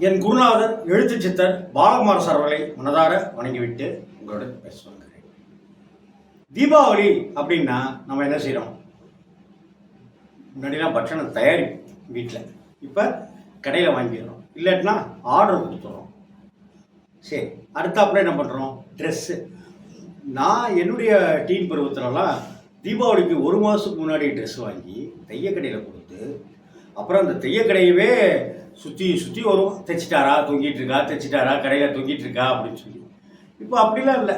என் குருநாதர் எழுத்து சித்தர் பாலகுமார் சார் அவர்களை மனதார வணங்கிவிட்டு உங்களோட பேச சொல்கிறேன் தீபாவளி அப்படின்னா நம்ம என்ன செய்கிறோம் முன்னாடிலாம் பட்சணம் தயாரிப்பு வீட்டில் இப்போ கடையில் வாங்கிடுறோம். இல்லாட்டினா ஆர்டர் கொடுத்துறோம் சரி அடுத்தாப்புல என்ன பண்ணுறோம் ட்ரெஸ்ஸு நான் என்னுடைய டீன் பருவத்திலலாம் தீபாவளிக்கு ஒரு மாதத்துக்கு முன்னாடி ட்ரெஸ் வாங்கி தையக்கடையில் கொடுத்து அப்புறம் அந்த தையக்கடையவே சுற்றி சுற்றி வரும். தைச்சிட்டாரா தொங்கிட்டு இருக்கா தைச்சிட்டாரா கடையில் தொங்கிட்டு இருக்கா அப்படின்னு சொல்லி. இப்போ அப்படிலாம் இல்லை.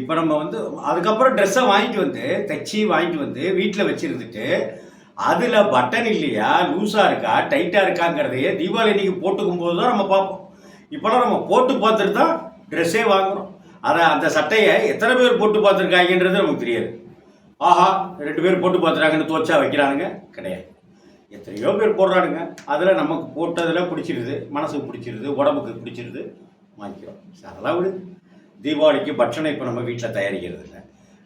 இப்போ நம்ம வந்து அதுக்கப்புறம் ட்ரெஸ்ஸை வாங்கிட்டு வந்து தைச்சி வாங்கிட்டு வந்து வீட்டில் வச்சுருந்துட்டு அதில் பட்டன் இல்லையா? லூஸாக இருக்கா? டைட்டாக இருக்காங்கிறதையே தீபாவளி அன்னைக்கு போட்டுக்கும் போது தான் நம்ம பார்ப்போம். இப்போலாம் நம்ம போட்டு பார்த்துட்டு தான் ட்ரெஸ்ஸே வாங்குறோம். அதை அந்த சட்டையை எத்தனை பேர் போட்டு பார்த்துருக்காங்கன்றது நமக்கு தெரியாது. ஆஹா ரெண்டு பேர் போட்டு பார்த்துறாங்கன்னு தோச்சா வைக்கிறானுங்க? கிடையாது. எத்தனையோ பேர் போடுறானுங்க. அதில் நமக்கு போட்டதில் பிடிச்சிருது மனசுக்கு பிடிச்சிருது உடம்புக்கு பிடிச்சிருது வாங்கிக்கிறோம். அதெல்லாம் விடு. தீபாவளிக்கு பட்சணம் இப்போ நம்ம வீட்டில் தயாரிக்கிறது இல்லை.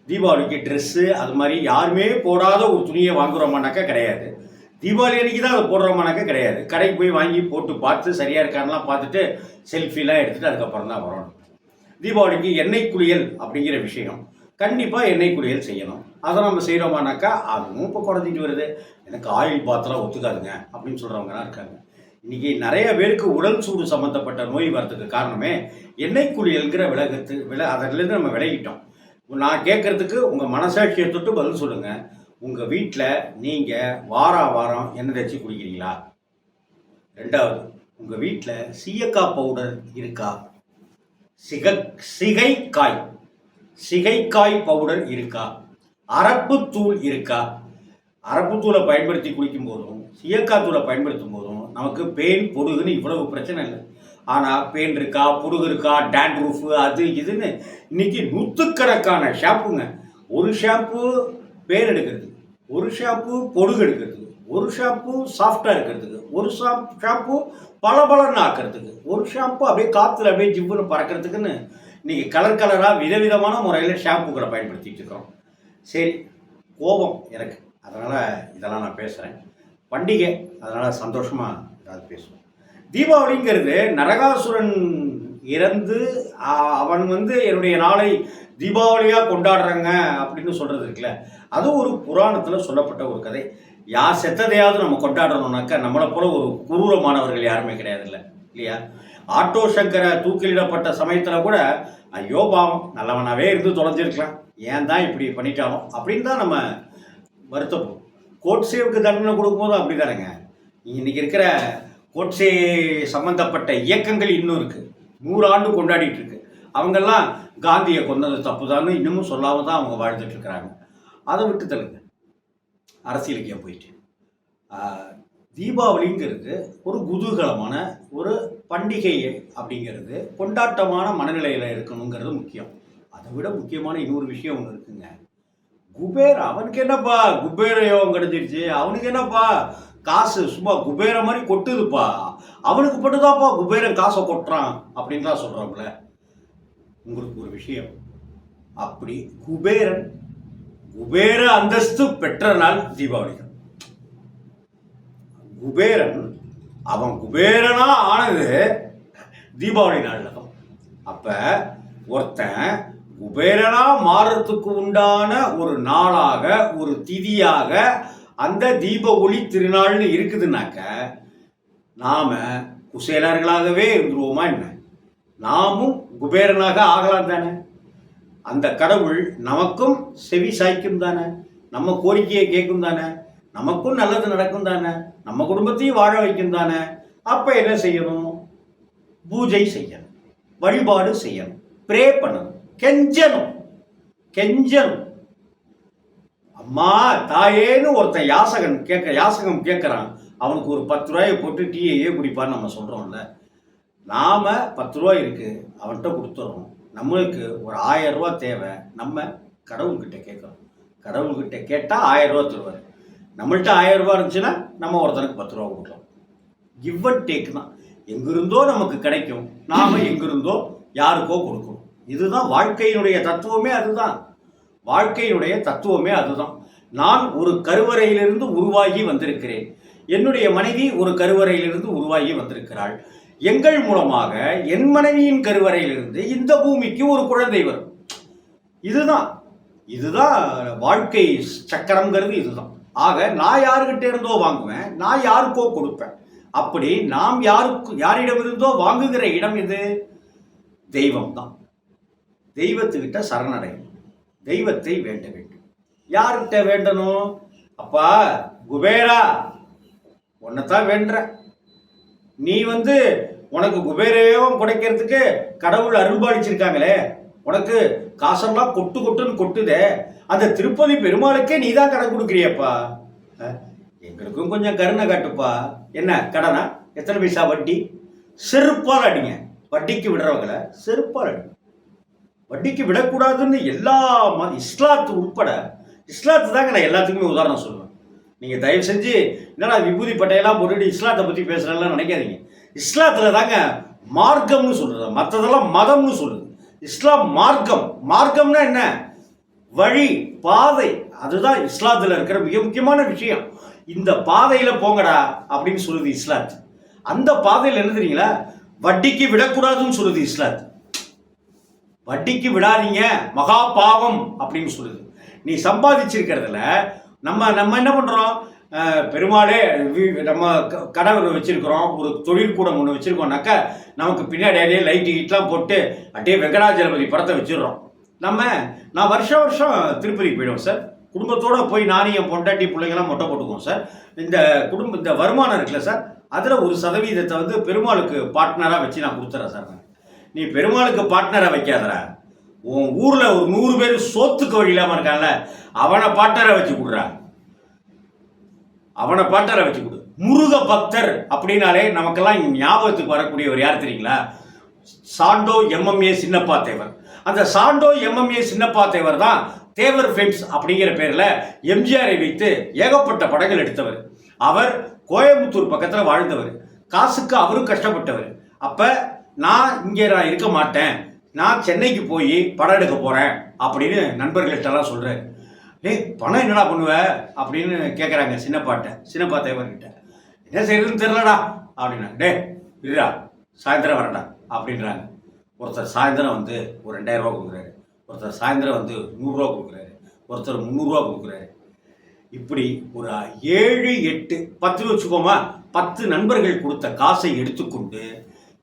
தீபாவளிக்கு ட்ரெஸ்ஸு அது மாதிரி யாருமே போடாத ஒரு துணியை வாங்குறோமானாக்கா கிடையாது. தீபாவளி அன்னைக்கு தான் அதை போடுறோமானாக்கா கிடையாது. கடைக்கு போய் வாங்கி போட்டு பார்த்து சரியாக இருக்கான்லாம் பார்த்துட்டு செல்ஃபிலாம் எடுத்துகிட்டு அதுக்கப்புறம் தான் வரணும். தீபாவளிக்கு எண்ணெய் குளியல் அப்படிங்கிற விஷயம். கண்டிப்பாக எண்ணெய் குளியல் செய்யணும். அதை நம்ம செய்கிறோமானாக்கா அதுவும் இப்போ குறைஞ்சிட்டு வருது. எனக்கு ஆயில் பாத்திரம் ஒத்துக்காதுங்க அப்படின்னு சொல்கிறவங்கலாம் இருக்காங்க. இன்றைக்கி நிறைய பேருக்கு உடல் சூடு சம்மந்தப்பட்ட நோய் வரதுக்கு காரணமே எண்ணெய் குளியல்கிற விலகத்து வில அதிலேருந்து நம்ம விலகிட்டோம். நான் கேட்குறதுக்கு உங்கள் மனசாட்சியை தொட்டு பதில் சொல்லுங்கள் உங்கள் வீட்டில் நீங்கள் வாரா வாரம் எண்ணெய் தேய்ச்சி குடிக்கிறீங்களா? ரெண்டாவது உங்கள் வீட்டில் சீயக்காய் பவுடர் இருக்கா? சிக சிகைக்காய் சிகைக்காய் பவுடர் இருக்கா? அரப்புத்தூள் இருக்கா? அரப்புத்தூளை பயன்படுத்தி குளிக்கும் போதும் சீயக்காய் தூளை பயன்படுத்தும் போதும் நமக்கு பெயின் பொடுகுன்னு இவ்வளவு பிரச்சனை இல்லை. ஆனால் பெயின் இருக்கா பொடுகு இருக்கா டேண்ட்ரூஃபு அது இதுன்னு இன்னைக்கு நூற்றுக்கணக்கான ஷாம்புங்க ஒரு ஷாம்பு பேர் எடுக்கிறது ஒரு ஷாம்பு பொடுகு எடுக்கிறதுக்கு ஒரு ஷாம்பு சாஃப்டாக இருக்கிறதுக்கு ஒரு ஷாம்பு ஷாம்பு பளபளன்னு ஆக்கிறதுக்கு ஒரு ஷாம்பு அப்படியே காற்றுல அப்படியே ஜிவ்வுன்னு பறக்கிறதுக்குன்னு நீங்கள் கலர் கலராக விதவிதமான முறையில் ஷாம்புகளை பயன்படுத்திட்டு இருக்கிறோம். சரி கோபம் எனக்கு. அதனால் இதெல்லாம் நான் பேசுகிறேன் பண்டிகை அதனால் சந்தோஷமாக ஏதாவது பேசுவோம். தீபாவளிங்கிறது நரகாசுரன் இறந்து அவன் வந்து என்னுடைய நாளை தீபாவளியாக கொண்டாடுறாங்க அப்படின்னு சொல்கிறது இருக்குல்ல அது ஒரு புராணத்தில் சொல்லப்பட்ட ஒரு கதை. யார் செத்ததையாவது நம்ம கொண்டாடணும்னாக்கா நம்மளை போல ஒரு குரூரமானவர்கள் யாருமே கிடையாது இல்லை இல்லையா? ஆட்டோ சங்கரை தூக்கிலிடப்பட்ட சமயத்தில் கூட ஐயோ பாவம் நல்லவனாவே இருந்து தொலைஞ்சிருக்கலாம். ஏன் தான் இப்படி பண்ணிட்டானோ? அப்படின்னு தான் நம்ம வருத்தப்படும் கோட்சேவுக்கு தண்டனை கொடுக்கும்போது அப்படி தானேங்க இன்னைக்கு இருக்கிற கோட்சே சம்மந்தப்பட்ட இயக்கங்கள் இன்னும் இருக்குது நூறாண்டு கொண்டாடிட்டு இருக்கு. அவங்கெல்லாம் காந்தியை கொண்டது தப்பு இன்னமும் சொல்லாமல் தான் அவங்க வாழ்ந்துட்டு இருக்கிறாங்க. அதை விட்டு தள்ளுங்க அரசியலுக்கே போயிட்டு. தீபாவளிங்கிறது ஒரு குதூகலமான ஒரு பண்டிகை அப்படிங்கிறது கொண்டாட்டமான மனநிலையில் இருக்கணுங்கிறது முக்கியம். அதை விட முக்கியமான இன்னொரு விஷயம் ஒன்று இருக்குங்க. குபேர் அவனுக்கு என்னப்பா? குபேர யோகம் கிடைச்சிருச்சு. அவனுக்கு என்னப்பா? காசு சும்மா குபேர மாதிரி கொட்டுதுப்பா. அவனுக்கு மட்டும்தான்ப்பா குபேரன் காசை கொட்டுறான் அப்படின்லாம் சொல்கிறோம்ல உங்களுக்கு ஒரு விஷயம். அப்படி குபேரன் குபேர அந்தஸ்து பெற்ற நாள் தீபாவளி தான் குபேரன் அவன் குபேரனா ஆனது தீபாவளி நாளில் தான். அப்போ ஒருத்தன் குபேரனா மாறுறதுக்கு உண்டான ஒரு நாளாக ஒரு திதியாக அந்த தீப ஒளி திருநாள்னு இருக்குதுன்னாக்க நாம குசேலர்களாகவே இருந்துருவோமா என்ன? நாமும் குபேரனாக ஆகலாம் தானே? அந்த கடவுள் நமக்கும் செவி சாய்க்கும் தானே? நம்ம கோரிக்கையை கேட்கும் தானே? நமக்கும் நல்லது நடக்கும் தானே? நம்ம குடும்பத்தையும் வாழ வைக்கும் தானே? அப்ப என்ன செய்யணும்? பூஜை செய்யணும். வழிபாடு செய்யணும். ப்ரே பண்ணணும். கெஞ்சணும். கெஞ்சணும். அம்மா தாயேன்னு ஒருத்தன் யாசகன் கேட்க யாசகம் கேட்குறான். அவனுக்கு ஒரு பத்து ரூபாயை போட்டு டீயே குடிப்பான்னு நம்ம சொல்கிறோம்ல நாம பத்து ரூபாய் இருக்கு அவன்கிட்ட கொடுத்துட்றோம் நம்மளுக்கு ஒரு ஆயிரம் ரூபா தேவை. நம்ம கடவுள்கிட்ட கேட்குறோம். கடவுள்கிட்ட கேட்டால் ஆயிரம் ரூபா தருவார். நம்மள்கிட்ட ஆயிரம் ரூபாய் இருந்துச்சுன்னா நம்ம ஒருத்தனுக்கு பத்து ரூபா கொடுக்கலாம். கிவ் அண்ட் டேக் தான் எங்கிருந்தோ நமக்கு கிடைக்கும் நாம எங்கிருந்தோ யாருக்கோ கொடுக்கணும். இதுதான் வாழ்க்கையினுடைய தத்துவமே அதுதான். வாழ்க்கையினுடைய தத்துவமே அதுதான். நான் ஒரு கருவறையிலிருந்து உருவாகி வந்திருக்கிறேன். என்னுடைய மனைவி ஒரு கருவறையிலிருந்து உருவாகி வந்திருக்கிறாள். எங்கள் மூலமாக என் மனைவியின் கருவறையிலிருந்து இந்த பூமிக்கு ஒரு குழந்தை வரும். இதுதான் இதுதான் வாழ்க்கை சக்கரம்ங்கிறது இதுதான். ஆக நான் யாருக்கிட்ட இருந்தோ வாங்குவேன் நான் யாருக்கோ கொடுப்பேன். அப்படி நாம் யாருக்கு யாரிடமிருந்தோ வாங்குகிற இடம் இது தெய்வம் தான் தெய்வத்துக்கிட்ட சரணடையும். தெய்வத்தை வேண்ட வேண்டும். யார்கிட்ட வேண்டணும்? அப்பா குபேரா உன்னைத்தான் வேண்டுறேன் நீ வந்து உனக்கு குபேரையும் குடைக்கிறதுக்கு கடவுள் அருள்பாலிச்சிருக்காங்களே உனக்கு காசெல்லாம் கொட்டு கொட்டுன்னு கொட்டுதே அந்த திருப்பதி பெருமாளுக்கே நீ தான் கடன் கொடுக்குறியப்பா. எங்களுக்கும் கொஞ்சம் கருணை காட்டுப்பா. என்ன கடனா? எத்தனை பைசா வட்டி? செருப்பால் அடிங்க. வட்டிக்கு விடுறவங்கள செருப்பால் அடிங்க. வட்டிக்கு விடக்கூடாதுன்னு எல்லா இஸ்லாத்து உட்பட இஸ்லாத்து தாங்க நான் எல்லாத்துக்குமே உதாரணம் சொல்லுவேன். நீங்கள் தயவு செஞ்சு என்னடா விபூதி பட்டையெல்லாம் போட்டுட்டு இஸ்லாத்தை பற்றி பேசுகிறேன்லாம் நினைக்காதீங்க. இஸ்லாத்தில் தாங்க மார்க்கம்னு சொல்கிறது மற்றதெல்லாம் மதம்னு சொல்லுது. இஸ்லாம் மார்க்கம். மார்க்கம்னா என்ன? வழி பாதை அதுதான் இஸ்லாத்தில் இருக்கிற மிக முக்கியமான விஷயம். இந்த பாதையில் போங்கடா அப்படின்னு சொல்லுது இஸ்லாத். அந்த பாதையில் என்ன தெரியுங்களா? வட்டிக்கு விடக்கூடாதுன்னு சொல்லுது இஸ்லாத். வட்டிக்கு விடாதீங்க மகா பாவம் அப்படின்னு சொல்லுது. நீ சம்பாதிச்சிருக்கிறதுல நம்ம நம்ம என்ன பண்ணுறோம் பெருமாளே நம்ம க- கடை ஒன்று வச்சிருக்கிறோம் ஒரு தொழிற்கூடம் ஒன்று வச்சிருக்கோம்னாக்கா நமக்கு பின்னாடி லைட்டு ஹீட்லாம் போட்டு அப்படியே வெங்கடாஜலபதி படத்தை வச்சிடுறோம். நம்ம நான் வருஷம் வருஷம் திருப்பதி போயிடுவோம் சார். குடும்பத்தோடு போய் நானும் என் பொண்டாட்டி பிள்ளைங்களாம் மொட்டை போட்டுக்குவோம் சார். இந்த குடும்ப இந்த வருமானம் இருக்குல்ல சார் அதில் ஒரு சதவீதத்தை வந்து பெருமாளுக்கு பார்ட்னராக வச்சு நான் கொடுத்துறேன் சார். நான் நீ பெருமாளுக்கு பார்ட்னரை வைக்காதடா. உன் ஊரில் ஒரு நூறு பேர் சோத்துக்கு வழி இல்லாமல் இருக்கான்ல அவனை பார்ட்னராக வச்சு கொடுறா. அவனை பார்ட்னராக வச்சு கொடு. முருக பக்தர் அப்படின்னாலே நமக்கெல்லாம் ஞாபகத்துக்கு வரக்கூடியவர் யார் தெரியுங்களா? சாண்டோ எம்எம்ஏ சின்னப்பா தேவர். அந்த சாண்டோ எம்எம்ஏ சின்னப்பா தேவர் தான் தேவர் ஃபிலிம்ஸ் அப்படிங்கிற பேரில் எம்ஜிஆரை வைத்து ஏகப்பட்ட படங்கள் எடுத்தவர். அவர் கோயம்புத்தூர் பக்கத்தில் வாழ்ந்தவர். காசுக்கு அவரும் கஷ்டப்பட்டவர். அப்போ நான் இங்கே நான் இருக்க மாட்டேன். நான் சென்னைக்கு போய் படம் எடுக்க போகிறேன் அப்படின்னு நண்பர்கள்ட்டெல்லாம் சொல்கிறார் டேய் பணம் என்னடா பண்ணுவ? அப்படின்னு கேட்குறாங்க சின்னப்பாட்ட சின்னப்பா தேவர்கிட்ட. என்ன செய்யறதுன்னு தெரிலடா அப்படின்னா டே இருடா சாயந்தரம் வரடா அப்படின்றாங்க. ஒருத்தர் சாயந்தரம் வந்து ஒரு ரெண்டாயிரரூபா கொடுக்குறாரு. ஒருத்தர் சாயந்தரம் வந்து நூறுரூவா கொடுக்குறாரு. ஒருத்தர் முந்நூறுரூவா கொடுக்குறாரு. இப்படி ஒரு ஏழு எட்டு பத்து வச்சுக்கோமா பத்து நண்பர்கள் கொடுத்த காசை எடுத்துக்கொண்டு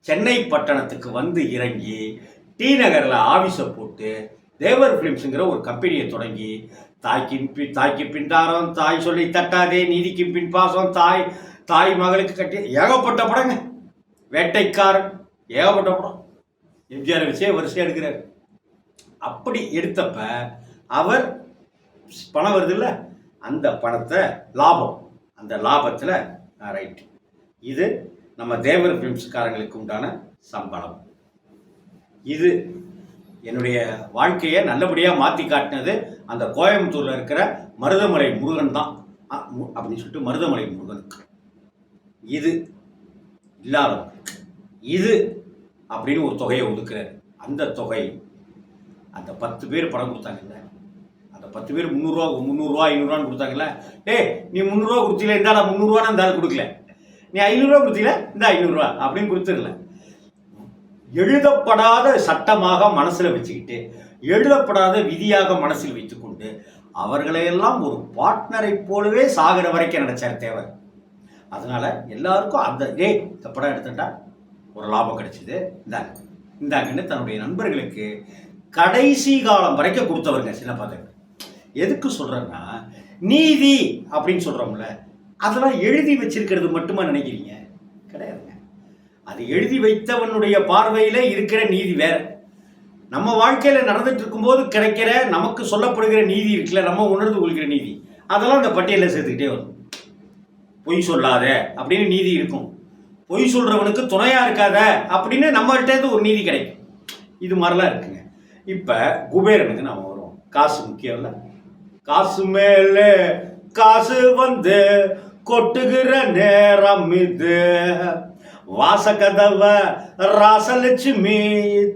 சென்னை பட்டணத்துக்கு வந்து இறங்கி டி நகரில் ஆஃபீஸை போட்டு தேவர் ஃபிலிம்ஸுங்கிற ஒரு கம்பெனியை தொடங்கி தாய்க்கு பின் தாய்க்கு பின்தாரம் தாய் சொல்லி தட்டாதே நீதிக்கு பின் பாசம் தாய் தாய் மகளுக்கு கட்டி ஏகப்பட்ட படங்க. வேட்டைக்காரன். ஏகப்பட்ட படம். எம்ஜிஆர் வச்சே வரிசையாக எடுக்கிறார். அப்படி எடுத்தப்ப அவர் பணம் வருதுல்ல? அந்த பணத்தை லாபம். அந்த லாபத்தில் ரைட் இது நம்ம தேவர் ஃபிலிம்ஸ்காரங்களுக்கு உண்டான சம்பளம். இது என்னுடைய வாழ்க்கையை நல்லபடியாக மாற்றி காட்டினது அந்த கோயம்புத்தூரில் இருக்கிற மருதமலை முருகன் தான். மு- அப்படின்னு சொல்லிட்டு மருதமலை முருகனுக்கு. இது இல்லாத இது அப்படின்னு ஒரு தொகையை ஒதுக்குறாரு. அந்த தொகை அந்த பத்து பேர் பணம் கொடுத்தாங்கல்ல? அந்த பத்து பேர் முந்நூறுரூவா முந்நூறுரூவா ஐநூறுரூவான்னு கொடுத்தாங்கல்ல? டே நீ முந்நூறுரூவா கொடுத்தீங்களா இந்தா முந்நூறுரூவா இந்த ஆள் கொடுக்கல. நீ ஐநூறுரூவா கொடுத்தீங்களா இந்த ஐநூறுரூவா அப்படின்னு கொடுத்துடல. எழுதப்படாத சட்டமாக மனசில் வச்சுக்கிட்டு எழுதப்படாத விதியாக மனசில் வைத்துக்கொண்டு அவர்களையெல்லாம் ஒரு பார்ட்னரை போலவே சாகிற வரைக்கும் நினைச்சார் தேவர். அதனால எல்லாருக்கும் அந்த டேய் இந்த படம் எடுத்துட்டா? ஒரு லாபம் கிடைச்சிது. இந்தாங்க. இந்தாங்கன்னு தன்னுடைய நண்பர்களுக்கு கடைசி காலம் வரைக்கும் கொடுத்தவருங்க சின்ன தேவர் எதுக்கு சொல்றேன்னா நீதி அப்படின்னு சொல்றோம்ல அதெல்லாம் எழுதி வச்சிருக்கிறது மட்டுமா நினைக்கிறீங்க? கிடையாதுங்க. அது எழுதி வைத்தவனுடைய பார்வையில இருக்கிற நீதி வேற. நம்ம வாழ்க்கையில நடந்துட்டு இருக்கும்போது கிடைக்கிற நமக்கு சொல்லப்படுகிற நீதி இருக்குல்ல நம்ம உணர்ந்து கொள்கிற நீதி. அதெல்லாம் அந்த பட்டியலில் சேர்த்துக்கிட்டே வரும். பொய் சொல்லாத அப்படின்னு நீதி இருக்கும். பொய் சொல்றவனுக்கு துணையா இருக்காத அப்படின்னு நம்மகிட்டேருந்து ஒரு நீதி கிடைக்கும். இது மாதிரிலாம் இருக்குங்க. இப்ப குபேரனுக்கு நாம வருவோம். காசு முக்கியம் இல்ல? காசு மேலே காசு வந்து கொட்டுகிற நேரம் இது. வாசகதவ ராசலட்சுமி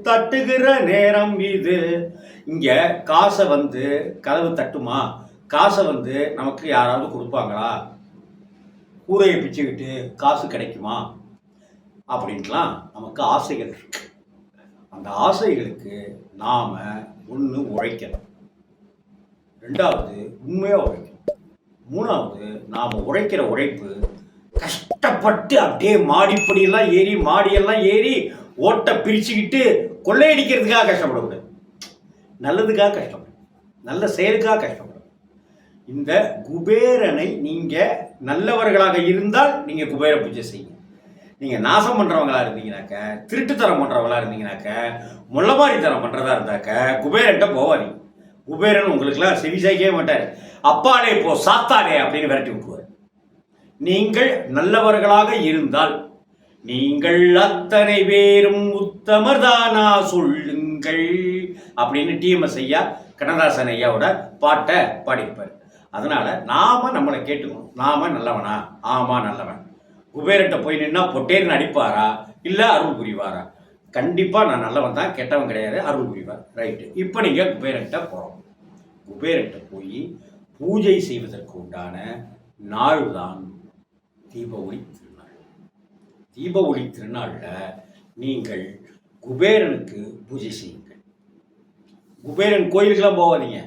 தட்டுகிற நேரம் இது. இங்க காசை வந்து கதவு தட்டுமா? காசை வந்து நமக்கு யாராவது கொடுப்பாங்களா? கூரையை பிச்சுக்கிட்டு காசு கிடைக்குமா? அப்படின்ட்டுலாம் நமக்கு ஆசைகள் இருக்கு. அந்த ஆசைகளுக்கு நாம் ஒன்று உழைக்கணும். ரெண்டாவது உண்மையாக உழைக்கணும். மூணாவது நாம் உழைக்கிற உழைப்பு கஷ்டப்பட்டு அப்படியே மாடிப்படியெல்லாம் ஏறி மாடியெல்லாம் ஏறி ஓட்டை பிரிச்சுக்கிட்டு கொள்ளையடிக்கிறதுக்காக கஷ்டப்படக்கூடாது. நல்லதுக்காக கஷ்டப்படும் நல்ல செயலுக்காக கஷ்டப்படும் இந்த குபேரனை நீங்கள் நல்லவர்களாக இருந்தால் நீங்கள் குபேர பூஜை செய்யுங்க. நீங்கள் நாசம் பண்ணுறவங்களா இருந்தீங்கனாக்க திருட்டுத்தரம் பண்ணுறவங்களா இருந்தீங்கனாக்க முள்ளமாரித்தனம் பண்ணுறதா இருந்தாக்க குபேரன்ட்ட போவாதீங்க. குபேரன் உங்களுக்குலாம் செவி சாய்க்கவே மாட்டார். அப்பாடே போ சாத்தாடே அப்படின்னு விரட்டி விட்டுவார் நீங்கள் நல்லவர்களாக இருந்தால் நீங்கள் அத்தனை பேரும் உத்தமர்தானா சொல்லுங்கள் அப்படின்னு டிஎம்எஸ் ஐயா கண்ணதாசன் ஐயாவோட பாட்டை பாடியிருப்பார். அதனால நாம நம்மளை கேட்டுக்கணும். நாம நல்லவனா? ஆமா நல்லவன். குபேரட்ட போய் நின்னா பொட்டேர்னு அடிப்பாரா? இல்லை அருள் புரிவாரா? கண்டிப்பாக நான் நல்லவன் தான் கெட்டவன் கிடையாது அருள் புரிவார். ரைட்டு இப்போ நீங்கள் குபேரன்ட்ட போகிறோம் குபேரன்ட்ட போய் பூஜை செய்வதற்கு உண்டான நாள் தான் தீப ஒளி திருநாள். தீப ஒளி திருநாளில் நீங்கள் குபேரனுக்கு பூஜை செய்யுங்கள். குபேரன் கோயிலுக்கெல்லாம் போகாதீங்க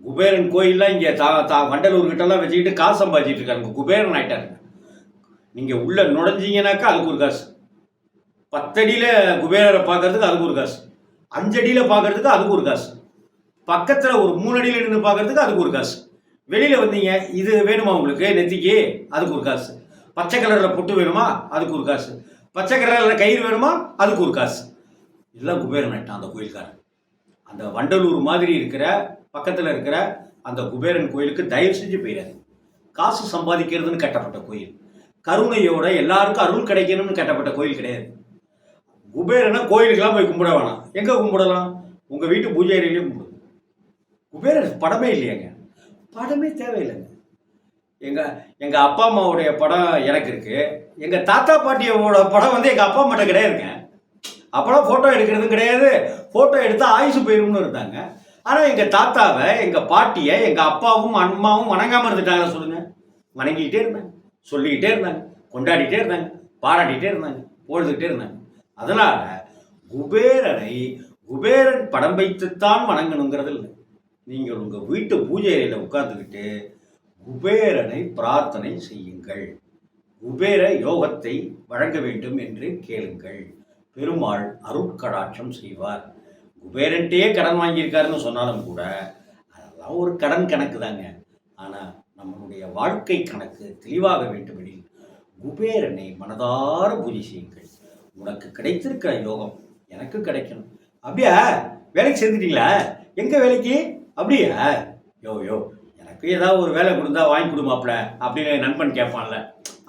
குபேரன் கோயில்லாம் இங்கே தா தா வண்டலூர்கிட்டலாம் வச்சுக்கிட்டு காசு சம்பாதிச்சிட்டு இருக்காங்க. குபேரன் ஆகிட்டாருங்க நீங்கள் உள்ளே நுழைஞ்சிங்கனாக்கா அதுக்கு ஒரு காசு. பத்தடியில் குபேரரை பார்க்கறதுக்கு அதுக்கு ஒரு காசு. அஞ்சடியில் பார்க்கறதுக்கு அதுக்கு ஒரு காசு. பக்கத்தில் ஒரு மூணு அடியில் நின்று பார்க்கறதுக்கு அதுக்கு ஒரு காசு. வெளியில் வந்தீங்க இது வேணுமா உங்களுக்கு? நெத்திக்கு அதுக்கு ஒரு காசு. பச்சை கலரில் பொட்டு வேணுமா? அதுக்கு ஒரு காசு. பச்சை கலரில் கயிறு வேணுமா? அதுக்கு ஒரு காசு. எல்லாம் குபேரன் ஆயிட்டான் அந்த கோயில்காரன். அந்த வண்டலூர் மாதிரி இருக்கிற பக்கத்தில் இருக்கிற அந்த குபேரன் கோயிலுக்கு தயவு செஞ்சு போயிடாது காசு சம்பாதிக்கிறதுன்னு கட்டப்பட்ட கோயில். கருணையோட எல்லாருக்கும் அருள் கிடைக்கணும்னு கட்டப்பட்ட கோயில் கிடையாது. குபேரனா கோயிலுக்கெல்லாம் போய் கும்பிட வேணாம். எங்கே கும்பிடலாம்? உங்கள் வீட்டு பூஜை அறையிலேயே கும்பிடுங்க குபேரன் படமே இல்லையாங்க. படமே தேவையில்லைங்க. எங்கள் எங்கள் அப்பா அம்மாவுடைய படம் எனக்கு இருக்குது எங்கள் தாத்தா பாட்டியோட படம் வந்து எங்கள் அப்பா அம்மாட்ட கிடையாதுங்க. அப்போலாம் ஃபோட்டோ எடுக்கிறதும் கிடையாது. ஃபோட்டோ எடுத்தால் ஆயுசு போயிரும்னு இருந்தாங்க. ஆனால் எங்கள் தாத்தாவை எங்கள் பாட்டியை எங்கள் அப்பாவும் அம்மாவும் வணங்காமல் இருந்துட்டாங்க சொல்லுங்கள் வணங்கிக்கிட்டே இருந்தேன் சொல்லிக்கிட்டே இருந்தாங்க கொண்டாடிட்டே இருந்தாங்க பாராட்டிகிட்டே இருந்தாங்க பொழுதுகிட்டே இருந்தாங்க. அதனால் குபேரனை குபேரன் படம் வைத்துத்தான் வணங்கணுங்கிறது இல்லை. நீங்கள் உங்கள் வீட்டு பூஜையில் உட்காந்துக்கிட்டு உட்கார்ந்துக்கிட்டு குபேரனை பிரார்த்தனை செய்யுங்கள். குபேர யோகத்தை வழங்க வேண்டும் என்று கேளுங்கள். பெருமாள் அருட்கடாட்சம் செய்வார். குபேரன்ட்டே கடன் வாங்கியிருக்காருன்னு சொன்னாலும் கூட அதெல்லாம் ஒரு கடன் கணக்கு தாங்க ஆனால் நம்மளுடைய வாழ்க்கை கணக்கு தெளிவாக வேண்டுமெனில் குபேரனை மனதார பூஜை செய்யுங்கள். உனக்கு கிடைத்திருக்கிற யோகம் எனக்கு கிடைக்கணும். அப்படியா? வேலைக்கு சேர்ந்துட்டீங்களா? எங்கே வேலைக்கு? அப்படியா? யோ யோ எனக்கு ஏதாவது ஒரு வேலை கொடுத்தா வாங்கி கொடுமாப்ல அப்படின்னு என் நண்பன் கேட்பான்ல.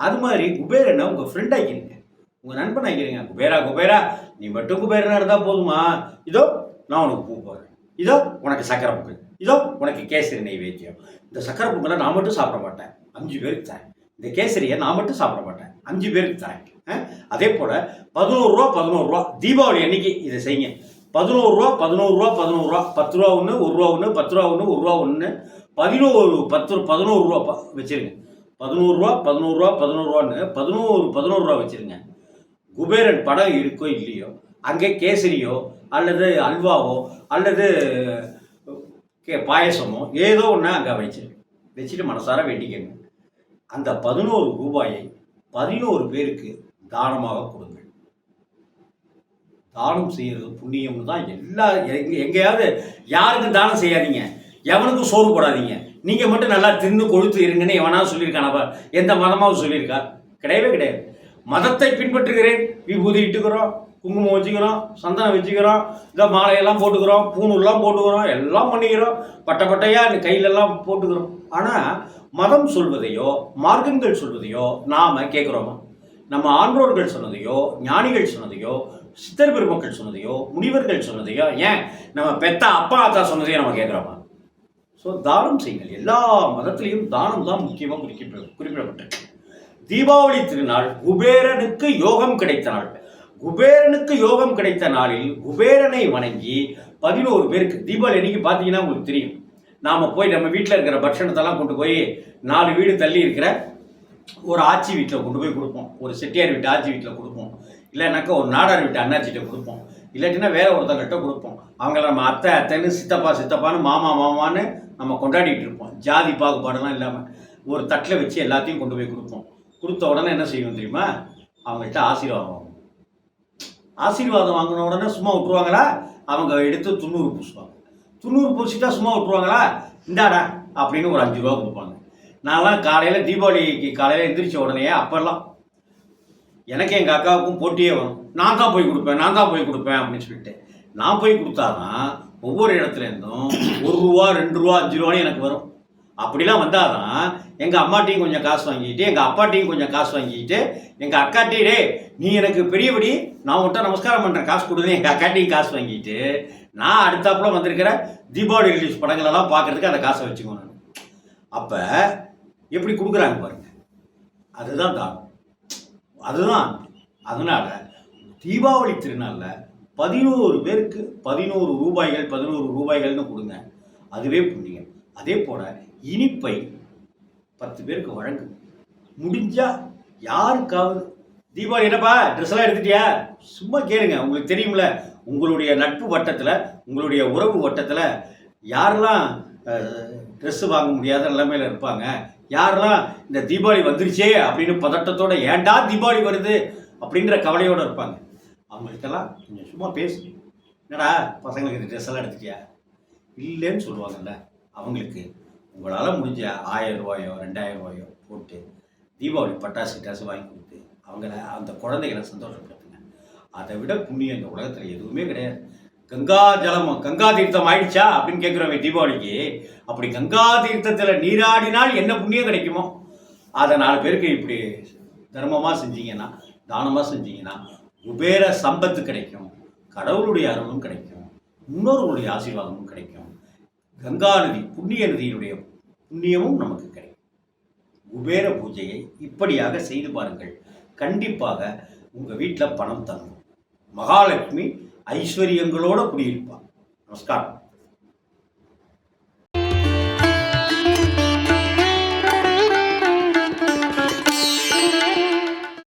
அது மாதிரி குபேரனை உங்கள் ஃப்ரெண்ட் ஆக்கிருங்க. உங்கள் நண்பன் ஆக்கிருங்க. குபேரா குபேரா நீ மட்டும் குபேரனா இருந்தால் போதுமா? இதோ நான் உனக்கு பூ போடுறேன். இதோ உனக்கு சக்கரை புக்கு இதோ உனக்கு கேசரி நெய்வேத்தியம். இந்த சக்கரை பொங்கலை நான் மட்டும் சாப்பிட மாட்டேன். அஞ்சு பேருக்கு தரேன் இந்த கேசரியை நான் மட்டும் சாப்பிட மாட்டேன். அஞ்சு பேருக்கு தரேன் ஆ? அதே போல் பதினோரு ரூபா பதினோரு ரூபா. தீபாவளி அன்னைக்கு இதை செய்யுங்க. பதினோரு ரூபா பதினோரு ரூபா பதினோரு ரூபா. பத்து ரூபா ஒன்று ஒரு ரூபா ஒன்று பத்து ரூபா ஒன்று ஒரு ரூபா ஒன்று பதினோரு பத்து பதினோரு ரூபா ப- வச்சுருங்க. பதினோரு ரூபா பதினோரு ரூபா பதினோரு ரூபான்னு பதினோரு பதினோரு ரூபா வச்சிருங்க. குபேரன் படம் இருக்கோ இல்லையோ அங்கே கேசரியோ அல்லது அல்வாவோ அல்லது கே பாயசமோ ஏதோ ஒன்று அங்கே வச்சிருங்க வச்சுட்டு மனசார வேண்டிக்கங்க. அந்த பதினோரு ரூபாயை பதினோரு பேருக்கு தானமாக கொடுங்கள். தானம் செய்யறது புண்ணியம்னு தான் எல்லா எங்கேயாவது யாருக்கும் தானம் செய்யாதீங்க. எவனுக்கும் சோறு போடாதீங்க. நீங்கள் மட்டும் நல்லா தின்னு கொழுத்து இருங்கன்னு எவனாவது சொல்லியிருக்கானப்பா எந்த மதமாவது சொல்லியிருக்கா? கிடையவே கிடையாது. மதத்தை பின்பற்றுகிறேன் விபூதி இட்டுக்கிறோம். குங்குமம் வச்சுக்கிறோம் சந்தனம் வச்சுக்கிறோம் இந்த மாலையெல்லாம் போட்டுக்கிறோம் பூணூல்லாம் போட்டுக்கிறோம் எல்லாம் பண்ணிக்கிறோம். பட்டை பட்டையாக கையிலெல்லாம் போட்டுக்கிறோம். ஆனால் மதம் சொல்வதையோ மார்க்கங்கள் சொல்வதையோ நாம் கேட்குறோமா? நம்ம ஆன்றோர்கள் சொன்னதையோ ஞானிகள் சொன்னதையோ சித்தர் பெருமக்கள் சொன்னதையோ முனிவர்கள் சொன்னதையோ ஏன்? நம்ம பெத்த அப்பா அத்தா சொன்னதையோ நம்ம கேட்குறோமா? ஸோ தானம் செய்யுங்கள். எல்லா மதத்திலையும் தானம் தான் முக்கியமாக குறிப்பிட குறிப்பிடப்பட்டிருக்கு. தீபாவளி திருநாள் குபேரனுக்கு யோகம் கிடைத்த நாள். குபேரனுக்கு யோகம் கிடைத்த நாளில் குபேரனை வணங்கி பதினோரு பேருக்கு தீபாவளி அன்னைக்கு பார்த்தீங்கன்னா உங்களுக்கு தெரியும். நாம் போய் நம்ம வீட்டில் இருக்கிற பட்சணத்தெல்லாம் கொண்டு போய் நாலு வீடு தள்ளி இருக்கிற ஒரு ஆச்சி வீட்டில் கொண்டு போய் கொடுப்போம். ஒரு செட்டியார் வீட்டு ஆச்சி வீட்டில் கொடுப்போம். இல்லைனாக்கா ஒரு நாடார் வீட்டு அண்ணாச்சிட்ட கொடுப்போம். இல்லாட்டினா வேற ஒருத்தங்கிட்ட கொடுப்போம். அவங்கள நம்ம அத்தை அத்தைன்னு சித்தப்பா சித்தப்பான்னு மாமா மாமான்னு நம்ம கொண்டாடிட்டு இருப்போம். ஜாதி பாகுபாடெல்லாம் இல்லாமல் ஒரு தட்டில் வச்சு எல்லாத்தையும் கொண்டு போய் கொடுப்போம். கொடுத்த உடனே என்ன செய்வோம் தெரியுமா? அவங்கள்ட்ட ஆசீர்வாதம் ஆசீர்வாதம் வாங்கின உடனே சும்மா விட்டுருவாங்களா? அவங்க எடுத்து துண்ணூறு பூசுவாங்க. துண்ணூறு பூசிட்டா சும்மா விட்டுருவாங்களா? இந்தாடா அப்படின்னு ஒரு அஞ்சு ரூபா கொடுப்பாங்க. நான்லாம் காலையில் தீபாவளிக்கு காலையில் எந்திரிச்ச உடனே அப்போல்லாம் எனக்கு எங்கள் அக்காவுக்கும் போட்டியே வரும். நான் தான் போய் கொடுப்பேன் நான் தான் போய் கொடுப்பேன் அப்படின்னு சொல்லிட்டு நான் போய் கொடுத்தாதான் ஒவ்வொரு இடத்துல இருந்தும் ஒரு ரூபா ரெண்டு ரூபா அஞ்சு ரூபான்னு எனக்கு வரும். அப்படிலாம் வந்தால் தான் எங்கள் அம்மாட்டையும் கொஞ்சம் காசு வாங்கிட்டு எங்கள் அப்பாட்டையும் கொஞ்சம் காசு வாங்கிக்கிட்டு எங்கள் அக்காட்டியே டே நீ எனக்கு பெரியபடி நான் உன்ட்ட நமஸ்காரம் பண்ணுறேன் காசு கொடுத்து எங்கள் அக்காட்டையும் காசு வாங்கிட்டு நான் அடுத்தாப்புல வந்திருக்கிற தீபாவளி ரிலீஸ் படங்களெல்லாம் பார்க்கறதுக்கு அந்த காசை வச்சுக்கோங்க. நான் அப்போ எப்படி கொடுக்குறாங்க பாருங்க. அதுதான் தான் அதுதான். அதனால் தீபாவளி திருநாளில் பதினோரு பேருக்கு பதினோரு ரூபாய்கள் பதினோரு ரூபாய்கள்னு கொடுங்க. அதுவே புண்ணியம். அதே போல் இனிப்பை பத்து பேருக்கு வழங்கு முடிஞ்சா யாருக்காவது தீபாவளி என்னப்பா? ட்ரெஸ் எல்லாம் எடுத்துட்டியா? சும்மா கேளுங்க. உங்களுக்கு தெரியும்ல உங்களுடைய நட்பு வட்டத்தில் உங்களுடைய உறவு வட்டத்தில் யாரெல்லாம் ட்ரெஸ்ஸு வாங்க முடியாத நிலைமையில் இருப்பாங்க யாரெல்லாம் இந்த தீபாவளி வந்துருச்சே அப்படின்னு பதட்டத்தோட ஏன்டா தீபாவளி வருது? அப்படின்ற கவலையோடு இருப்பாங்க. அவங்களுக்கெல்லாம் கொஞ்சம் சும்மா பேசு. என்னடா பசங்களுக்கு இந்த ட்ரெஸ் எல்லாம் எடுத்துட்டியா? இல்லைன்னு சொல்லுவாங்கல்ல அவங்களுக்கு உங்களால் முடிஞ்ச ஆயிரம் ரூபாயோ ரெண்டாயிரம் ரூபாயோ போட்டு தீபாவளி பட்டாசு கிட்டாசு வாங்கி கொடுத்து அவங்கள அந்த குழந்தைகளை சந்தோஷப்படுத்துங்க. அதை விட புண்ணியம் இந்த உலகத்தில் எதுவுமே கிடையாது. கங்கா ஜலம் கங்கா தீர்த்தம் ஆயிடுச்சா அப்படின்னு கேட்குறவங்க தீபாவளிக்கு? அப்படி கங்கா தீர்த்தத்தில் நீராடினால் என்ன புண்ணியம் கிடைக்குமோ? அதை நாலு பேருக்கு இப்படி தர்மமாக செஞ்சீங்கன்னா தானமாக செஞ்சீங்கன்னா குபேர சம்பத்து கிடைக்கும் கடவுளுடைய அருளும் கிடைக்கும் முன்னோர்களுடைய ஆசீர்வாதமும் கிடைக்கும். கங்கா நதி புண்ணிய நதியினுடைய புண்ணியமும் நமக்கு கிடைக்கும். குபேர பூஜையை இப்படியாக செய்து பாருங்கள். கண்டிப்பாக உங்கள் வீட்டில் பணம் தங்கும். மகாலட்சுமி ஐஸ்வர்யங்களோடு குடியிருப்பார். நமஸ்காரம்.